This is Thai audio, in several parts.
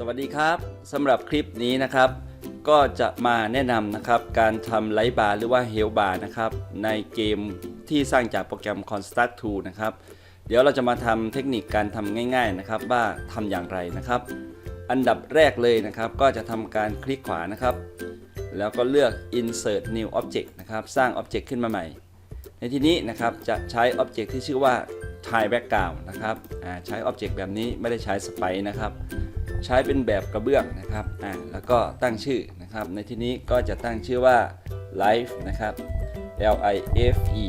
สวัสดีครับสำหรับคลิปนี้นะครับ ก็จะมาแนะนำนะครับการทำไลท์บาร์หรือว่าเฮลบาร์นะครับในเกมที่สร้างจากโปรแกรม Construct 2 นะครับ เดี๋ยวเราจะมาทำเทคนิคการทำง่ายๆนะครับว่าทำอย่างไรนะครับ อันดับแรกเลยนะครับก็จะทำการคลิกขวานะครับ แล้วก็เลือก insert new object นะครับ สร้าง object ขึ้นมาใหม่ ในที่นี้นะครับจะใช้ object ที่ชื่อว่า tie background นะครับใช้ object แบบนี้ไม่ได้ใช้ spike นะครับ ใช้เป็นแบบกระเบื้องนะครับแล้วก็ตั้งชื่อนะครับ ในที่นี้ก็จะตั้งชื่อว่า life นะครับ L I F E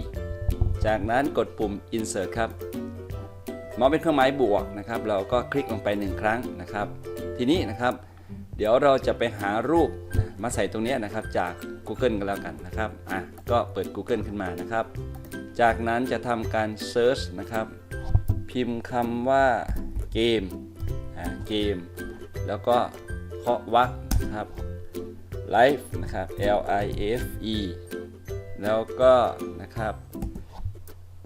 จากนั้นกดปุ่ม insert ครับมาส์เป็นเครื่องหมายบวกนะครับ เราก็คลิกลงไปหนึ่งครั้งนะครับ ทีนี้นะครับ เดี๋ยวเราจะไปหารูปมาใส่ตรงนี้นะครับจาก Google กันแล้วกันนะครับอะก็เปิด Google ขึ้นมานะครับ จากนั้นจะทำการ search นะครับ พิมพ์คำว่าเกมเกม แล้วก็เคาะวรรคนะครับ life นะครับ L I F E แล้วก็นะครับ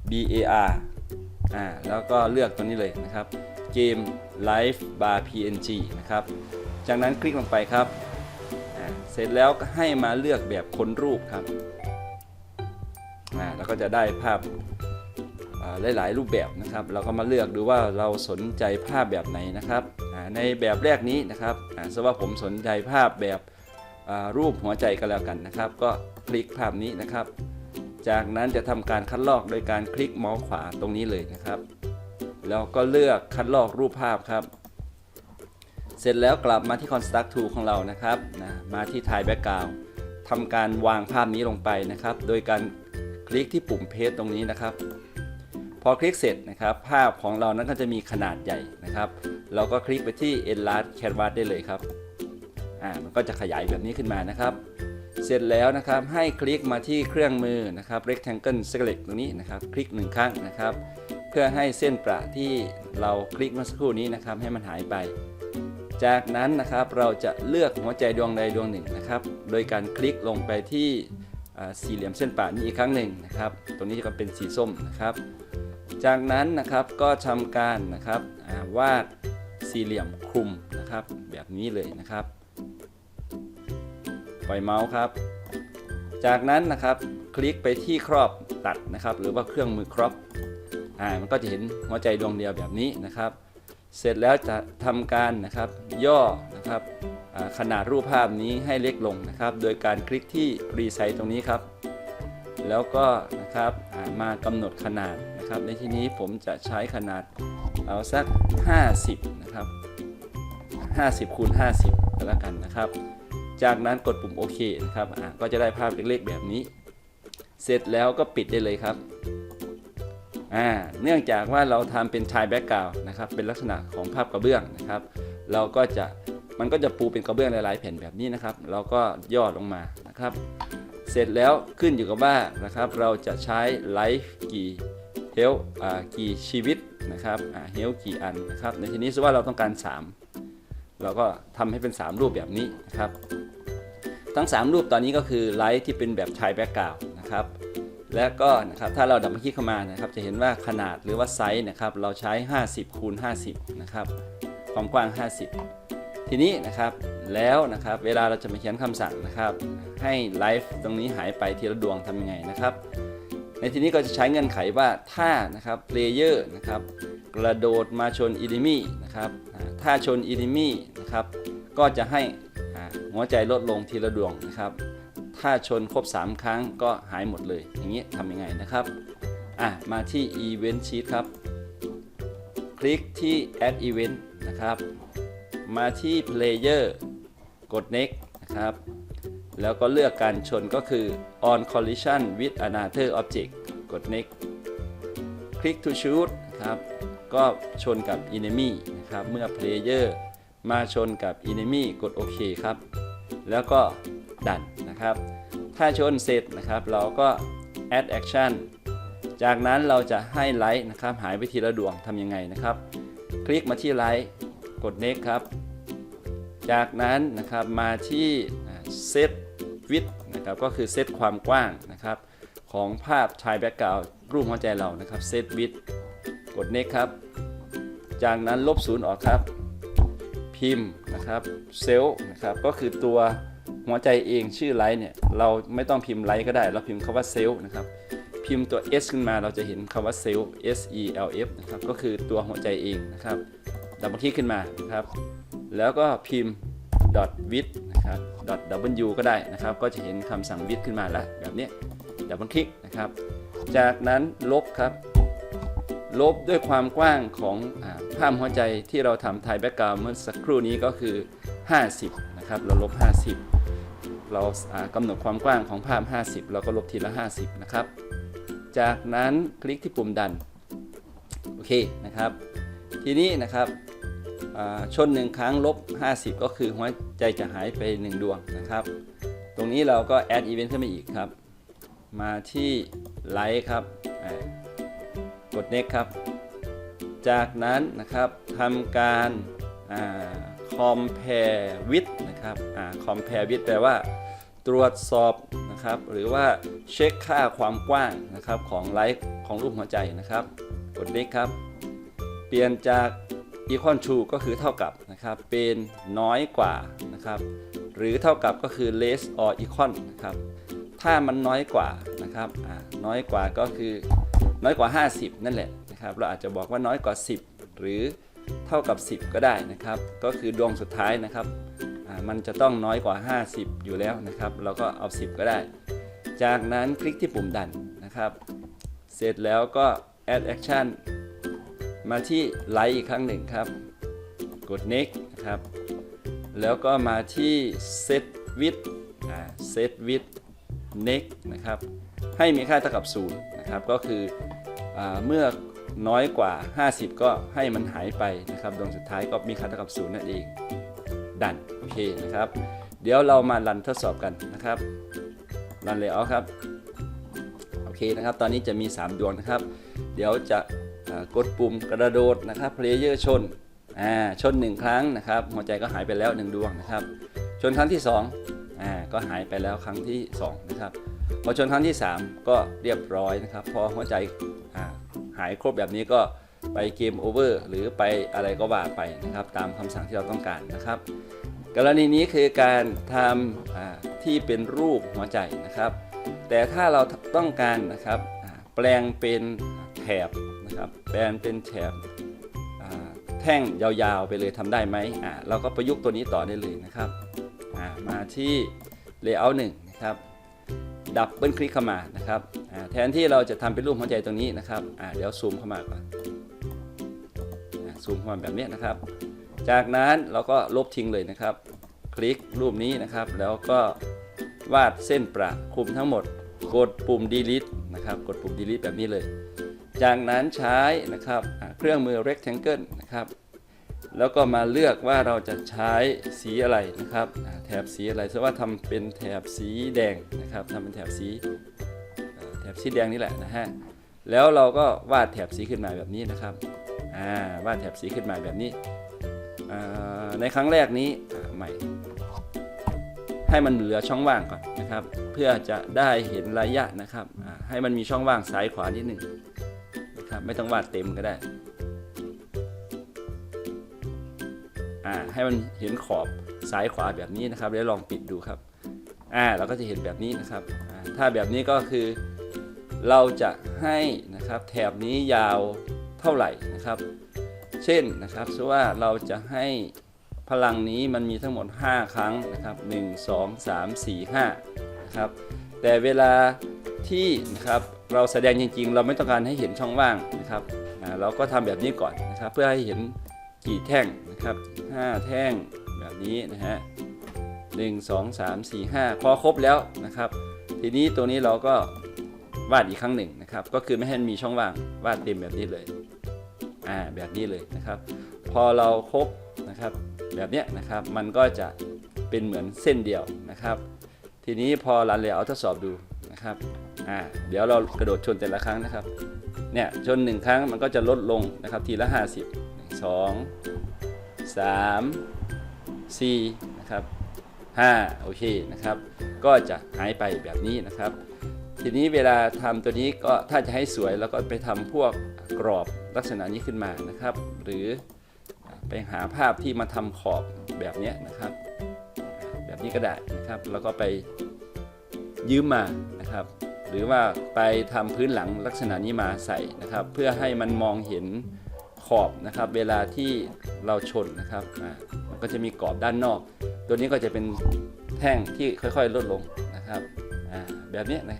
B A R อ่าแล้วก็เลือกตัวนี้เลยนะครับเกม live bar png นะครับ จากนั้นคลิกลงไปครับ เสร็จแล้วก็ให้มาเลือกแบบค้นรูปครับ อ่าแล้วก็จะได้ภาพหลาย ๆ รูปแบบนะครับ เราก็มาเลือกดูว่าเราสนใจภาพแบบไหนนะครับในแบบแรกนี้นะครับสมมติว่าผมสนใจภาพแบบรูปหัวใจก็แล้วกันนะครับ ก็คลิกภาพนี้นะครับ จากนั้นจะทำการคัดลอกโดยการคลิกเมาส์ขวาตรงนี้เลยนะครับ แล้วก็เลือกคัดลอกรูปภาพครับ เสร็จแล้วกลับมาที่ Construct Tool ของเรานะครับนะมาที่ Tie Background ทำการวางภาพนี้ลงไปนะครับ โดยการ คลิกที่ปุ่ม Paste ตรงนี้นะครับ พอคลิกเสร็จนะครับ ภาพของเรานั้นก็จะมีขนาดใหญ่นะครับ เราก็คลิกไปที่ Enlarge Canvas ได้เลยครับอ่ามันก็จะขยายแบบนี้ขึ้นมานะครับ เสร็จแล้วนะครับให้คลิกมาที่เครื่องมือนะครับ rectangle select ตรงนี้นะครับ คลิกหนึ่งครั้งนะครับ เพื่อให้เส้นประที่เราคลิกเมื่อสักครู่นี้นะครับ ให้มันหายไปจากนั้นนะครับเราจะเลือกหัวใจดวงใดดวงหนึ่งนะครับ โดยการคลิกลงไปที่ สี่เหลี่ยมเส้นประนี้อีกครั้งหนึ่งนะครับ ตรงนี้จะเป็นสีส้มนะครับ จากนั้นนะครับก็ทำการนะครับาวาดสี่เหลี่ยมคลุมนะครับ แบบนี้เลยนะครับ ปล่อยเมาส์ครับ จากนั้นนะครับคลิกไปที่ครอบตัดนะครับ หรือว่าเครื่องมือครอบอ่ามันก็จะเห็นหัวใจดวงเดียวแบบนี้นะครับ เสร็จแล้วจะทำการนะครับย่อนะครับขนาดรูปภาพนี้ให้เล็กลงนะครับ โดยการคลิกที่รีไซต์ตรงนี้ครับ แล้วก็นะครับมากำหนดขนาดนะครับ ในที่นี้ผมจะใช้ขนาดเอาสัก 50 นะครับ 50คูณ50ก็แล้วกันนะครับ จากนั้นกดปุ่มโอเคนะครับก็จะได้ภาพเล็กๆแบบนี้ เสร็จแล้วก็ปิดได้เลยครับ อ่าเนื่องจากว่าเราทำเป็นชายแบ็กกราวนะครับเป็นลักษณะของภาพกระเบื้องนะครับ เราก็จะมันก็จะปูเป็นกระเบื้องหลายๆแผ่นแบบนี้นะครับ เราก็ย่อลงมานะครับ เสร็จแล้วขึ้นอยู่กับว่านะครับ เราจะใช้ไลฟ์กี่เฮลกี่ชีวิตนะครับเฮลกี่อันนะครับ ในที่นี้สมมติว่าเราต้องการ 3 เราก็ทำให้เป็น 3 รูปแบบนี้นะครับ ทั้ง 3 รูปตอนนี้ก็คือไลท์ที่เป็นแบบชายแบ็กกราวนะครับ และก็นะครับถ้าเราดับเบิลคลิกเข้ามานะครับ จะเห็นว่าขนาดหรือว่าไซส์นะครับ เราใช้ 50คูณ50 นะครับ ความกว้าง 50 ทีนี้นะครับแล้วนะครับ เวลาเราจะมาเขียนคำสั่งนะครับ ให้ไลฟ์ตรงนี้หายไปทีละดวงทำยังไงนะครับ ในที่นี้ก็จะใช้เงื่อนไขว่าถ้านะครับเพลเยอร์นะครับกระโดดมาชนอินิมี่นะครับถ้าชนอินิมี่นะครับ ก็จะให้หัวใจลดลงทีละดวงนะครับ ถ้าชนครบ 3 ครั้งก็หายหมดเลย อย่างนี้ทำยังไงนะครับอะมาที่ Event Sheet ครับ คลิกที่ Add Event นะครับ มาที่ Player กด Next นะครับ แล้วก็เลือกการชนก็คือ on collision with another object กด next click to shoot ครับ ก็ชนกับ enemy นะครับ เมื่อ player มาชนกับ enemy กดโอเคครับ แล้วก็ดันนะครับ ถ้าชนเสร็จนะครับ เราก็ add action จากนั้นเราจะให้ไลท์นะครับ หายไปทีละดวงทำยังไงนะครับ คลิกมาที่ไลท์กด next ครับ จากนั้นนะครับมาที่เซตวิดนะครับก็คือเซตความกว้างนะครับ ของภาพชายแบ็กกราวรูปหัวใจเรานะครับเซตวิดกด next ครับ จากนั้นลบศูนย์ออกครับ พิมพ์นะครับเซลล์นะครับก็คือตัวหัวใจเองชื่อไลท์เนี่ยเราไม่ต้องพิมพ์ไลท์ก็ได้ เราพิมพ์คาว่าเซลล์นะครับพิมพ์ตัว S ขึ้นมาเราจะเห็นคำว่าเซลล์ S E L F นะครับก็คือตัวหัวใจเองนะครับดับเบิลคลิกขึ้นมานะครับแล้วก็พิมพ์ dot with นะครับ dot w ก็ได้นะครับก็จะเห็นคำสั่ง with ขึ้นมาแล้วแบบนี้ดับเบิลคลิกนะครับจากนั้นลบครับ ลบด้วยความกว้างของภาพหัวใจที่เราทำถ่ายแบ็กกราวเมื่อสักครู่นี้ก็คือ 50 นะครับ เราลบ 50 เรากำหนดความกว้างของภาพ 50 เราก็ลบทีละ 50 นะครับ จากนั้นคลิกที่ปุ่มดัน โอเคนะครับ ทีนี้นะครับชนหนึ่งครั้งลบ 50 ก็คือหัวใจจะหายไป 1 ดวงนะครับ ตรงนี้เราก็แอดอีเวนต์ขึ้นมาอีกครับ มาที่ไลค์ครับ กด next ครับ จากนั้นนะครับทำการอ่า compare with นะครับอ่า compare with แปลว่าตรวจสอบนะครับ หรือว่าเช็คค่าความกว้างนะครับของไลค์ของรูปหัวใจนะครับ กด next ครับ เปลี่ยนจาก equal to ก็คือเท่ากับนะครับ เป็นน้อยกว่านะครับ หรือเท่ากับก็คือ less or equal นะครับ ถ้ามันน้อยกว่านะครับน้อยกว่าก็คือ น้อยกว่า 50 นั่นแหละนะครับเราอาจจะบอกว่าน้อยกว่า 10 หรือเท่ากับ 10 ก็ได้นะครับ ก็คือดวงสุดท้ายนะครับมันจะต้องน้อยกว่า 50 อยู่แล้วนะครับ เราก็เอา 10 ก็ได้ จากนั้นคลิกที่ปุ่มดันนะครับ เสร็จแล้วก็ add action มาที่ไลค์อีกครั้งหนึ่งครับ กด next นะครับ แล้วก็มาที่ set with set with next นะครับ ให้มีค่าเท่ากับ 0 นะครับ ก็คือ เมื่อน้อยกว่า 50 ก็ให้มันหายไปนะครับดวงสุดท้ายก็มีค่าเท่ากับ0นั่นเอง ดันโอเคนะครับ เดี๋ยวเรามารันทดสอบกันนะครับรันเลยเอาครับโอเคนะครับ ตอนนี้จะมี 3 ดวงนะครับ เดี๋ยวจะกดปุ่มกระโดดนะครับเพลเยอร์ชนอ่าชน 1 ครั้งนะครับ หัวใจก็หายไปแล้ว 1 ดวงนะครับ ชนครั้งที่2อ่าก็หายไปแล้วครั้งที่ 2 นะครับ พอชนครั้งที่ 3 ก็เรียบร้อยนะครับ พอหัวใจ หายครบแบบนี้ก็ไปเกมโอเวอร์หรือไปอะไรก็ว่าไปนะครับ ตามคำสั่งที่เราต้องการนะครับ กรณีนี้คือการทำที่เป็นรูปหัวใจนะครับ แต่ถ้าเราต้องการนะครับแปลงเป็นแถบนะครับแปลงเป็นแถบแท่งยาวๆไปเลยทำได้ไหมเราก็ประยุกต์ตัวนี้ต่อได้เลยนะครับามาที่ Layout 1นะครับ ดับเบิลคลิกเข้ามานะครับแทนที่เราจะทำเป็นรูปหัวใจตรงนี้นะครับเดี๋ยวซูมเข้ามาก่อนซูมเข้ามาแบบนี้นะครับ จากนั้นเราก็ลบทิ้งเลยนะครับ คลิกรูปนี้นะครับ แล้วก็วาดเส้นประคลุมทั้งหมด กดปุ่ม delete นะครับ กดปุ่ม delete แบบนี้เลย จากนั้นใช้นะครับเครื่องมือ rectangle นะครับ แล้วก็มาเลือกว่าเราจะใช้สีอะไรนะครับ แถบสีอะไรสมมติว่าทำเป็นแถบสีแดงนะครับทำเป็นแถบสีแถบสีแดงนี่แหละนะฮะแล้วเราก็วาดแถบสีขึ้นมาแบบนี้นะครับวาดแถบสีขึ้นมาแบบนี้ ในครั้งแรกนี้ใหม่ ให้มันเหลือช่องว่างก่อนนะครับ เพื่อจะได้เห็นระยะนะครับให้มันมีช่องว่างซ้ายขวานิดหนึ่งนะครับไม่ต้องวาดเต็มก็ได้ ให้มันเห็นขอบซ้ายขวาแบบนี้นะครับแล้วลองปิดดูครับอ่าเราก็จะเห็นแบบนี้นะครับ ถ้าแบบนี้ก็คือเราจะให้นะครับแถบนี้ยาวเท่าไหร่นะครับ เช่นนะครับสมมติว่าเราจะให้พลังนี้มันมีทั้งหมด 5 ครั้งนะครับ 1 2 3 4 5นะครับแต่เวลาที่นะครับเราแสดงจริงๆ เราไม่ต้องการให้เห็นช่องว่างนะครับเราก็ทำแบบนี้ก่อนนะครับ เพื่อให้เห็น กี่แท่งนะครับ 5 แท่งแบบนี้นะฮะหนึ่งสองสามสี่ห้าพอครบแล้วนะครับ ทีนี้ตัวนี้เราก็วาดอีกครั้งหนึ่งนะครับ ก็คือไม่ให้มีช่องว่างวาดเต็มแบบนี้เลยอ่าแบบนี้เลยนะครับ พอเราครบนะครับแบบเนี้ยนะครับมันก็จะเป็นเหมือนเส้นเดียวนะครับ ทีนี้พอรันเลยเอาทดสอบดูนะครับอ่าเดี๋ยวเรากระโดดชนแต่ละครั้งนะครับเนี่ยชนหนึ่งครั้งมันก็จะลดลงนะครับทีละ 50 2 3 4นะครับ5โอเคนะครับ ก็จะหายไปแบบนี้นะครับ ทีนี้เวลาทำตัวนี้ก็ถ้าจะให้สวยแล้วก็ไปทำพวกกรอบลักษณะนี้ขึ้นมานะครับ หรือไปหาภาพที่มาทำขอบแบบนี้นะครับ แบบนี้ก็ได้นะครับ แล้วก็ไปยืมมานะครับ หรือว่าไปทำพื้นหลังลักษณะนี้มาใส่นะครับ เพื่อให้มันมองเห็น ขอบนะครับ เวลาที่เราชนนะครับมันก็จะมีกรอบด้านนอก ตัวนี้ก็จะเป็นแท่งที่ค่อยๆลดลงนะครับแบบนี้นะ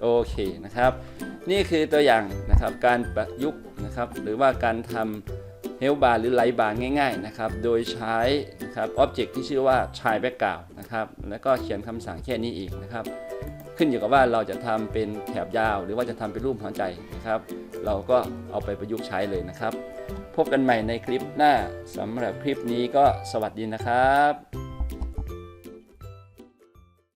โอเคนะครับ นี่คือตัวอย่างนะครับการประยุกต์นะครับ หรือว่าการทำเฮลบาร์หรือไลบาร์ง่าย ๆนะครับ โดยใช้นะครับอ็อบเจกต์ที่ชื่อว่าชายแบ็กกราวนะครับ แล้วก็เขียนคำสั่งแค่นี้เองนะครับ ขึ้นอยู่กับว่าเราจะทำเป็นแถบยาว หรือว่าจะทำเป็นรูปหัวใจนะครับ เราก็เอาไปประยุกต์ใช้เลยนะครับ พบกันใหม่ในคลิปหน้าสำหรับคลิปนี้ก็สวัสดีนะครับ